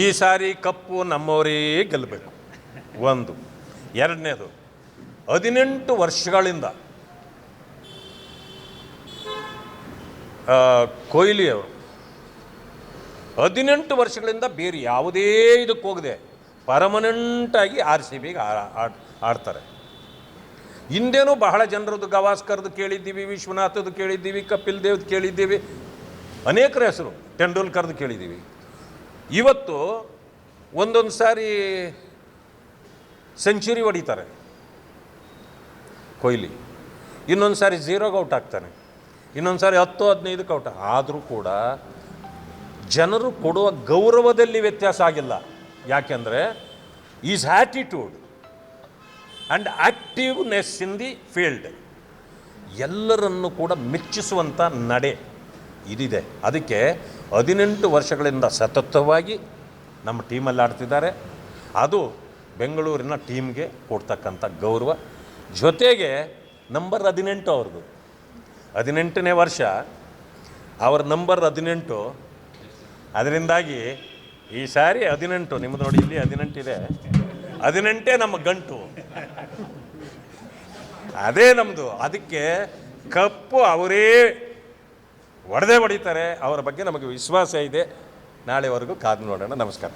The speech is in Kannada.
ಈ ಸಾರಿ ಕಪ್ಪು ನಮ್ಮವರೇ ಗೆಲ್ಲಬೇಕು. ಒಂದು. ಎರಡನೇದು ಹದಿನೆಂಟು ವರ್ಷಗಳಿಂದ ಆ, ಕೊಹ್ಲಿ ಅವರು ಹದಿನೆಂಟು ವರ್ಷಗಳಿಂದ ಬೇರೆ ಯಾವುದೇ ಇದಕ್ಕೆ ಹೋಗದೆ ಪರ್ಮನೆಂಟಾಗಿ ಆರ್ ಸಿ ಬಿಗೆ ಆಡ್ತಾರೆ. ಹಿಂದೇನೂ ಬಹಳ ಜನರದ್ದು ಗವಾಸ್ಕರ್ದು ಕೇಳಿದ್ದೀವಿ ವಿಶ್ವನಾಥದ್ದು ಕೇಳಿದ್ದೀವಿ ಕಪಿಲ್ ದೇವ್ದು ಕೇಳಿದ್ದೀವಿ ಅನೇಕರ ಹೆಸರು ತೆಂಡೂಲ್ಕರ್ದು ಕೇಳಿದ್ದೀವಿ. ಇವತ್ತು ಒಂದೊಂದು ಸಾರಿ ಸೆಂಚುರಿ ಹೊಡಿತಾರೆ. ಕೊಹ್ಲಿ. ಇನ್ನೊಂದು ಸಾರಿ ಝೀರೋಗೆ ಔಟ್ ಆಗ್ತಾನೆ. ಇನ್ನೊಂದು ಸಾರಿ ಹತ್ತು, ಹದಿನೈದಕ್ಕೆ ಔಟ್ ಆದರೂ ಕೂಡ ಜನರು ಕೊಡುವ ಗೌರವದಲ್ಲಿ ವ್ಯತ್ಯಾಸ ಆಗಿಲ್ಲ. ಯಾಕೆಂದರೆ is attitude and activeness in the field ಎಲ್ಲರನ್ನು ಕೂಡ ಮೆಚ್ಚಿಸುವಂಥ ನಡೆ. ಇದಿದೆ. ಅದಕ್ಕೆ ಹದಿನೆಂಟು ವರ್ಷಗಳಿಂದ ಸತತವಾಗಿ ನಮ್ಮ ಟೀಮಲ್ಲಿ ಆಡ್ತಿದ್ದಾರೆ. ಅದು ಬೆಂಗಳೂರಿನ ಟೀಮ್ಗೆ ಕೊಡ್ತಕ್ಕಂಥ ಗೌರವ. ಜೊತೆಗೆ ನಂಬರ್ ಹದಿನೆಂಟು ಅವ್ರದ್ದು. ಹದಿನೆಂಟನೇ ವರ್ಷ ಅವರ ನಂಬರ್ ಹದಿನೆಂಟು. ಅದರಿಂದಾಗಿ ಈ ಸಾರಿ ಹದಿನೆಂಟು. ನಿಮ್ಮದು ನೋಡಿ, ಇಲ್ಲಿ ಹದಿನೆಂಟಿದೆ. ಹದಿನೆಂಟೇ ನಮ್ಮ ಗಂಟು. ಅದೇ ನಮ್ಮದು ಅದಕ್ಕೆ ಕಪ್ಪು ಅವರೇ ಹೊಡೆದೇ ಹೊಡಿತಾರೆ ಅವರ ಬಗ್ಗೆ ನಮಗೆ ವಿಶ್ವಾಸ ಇದೆ. ನಾಳೆವರೆಗೂ ಕಾದು ನೋಡೋಣ. ನಮಸ್ಕಾರ.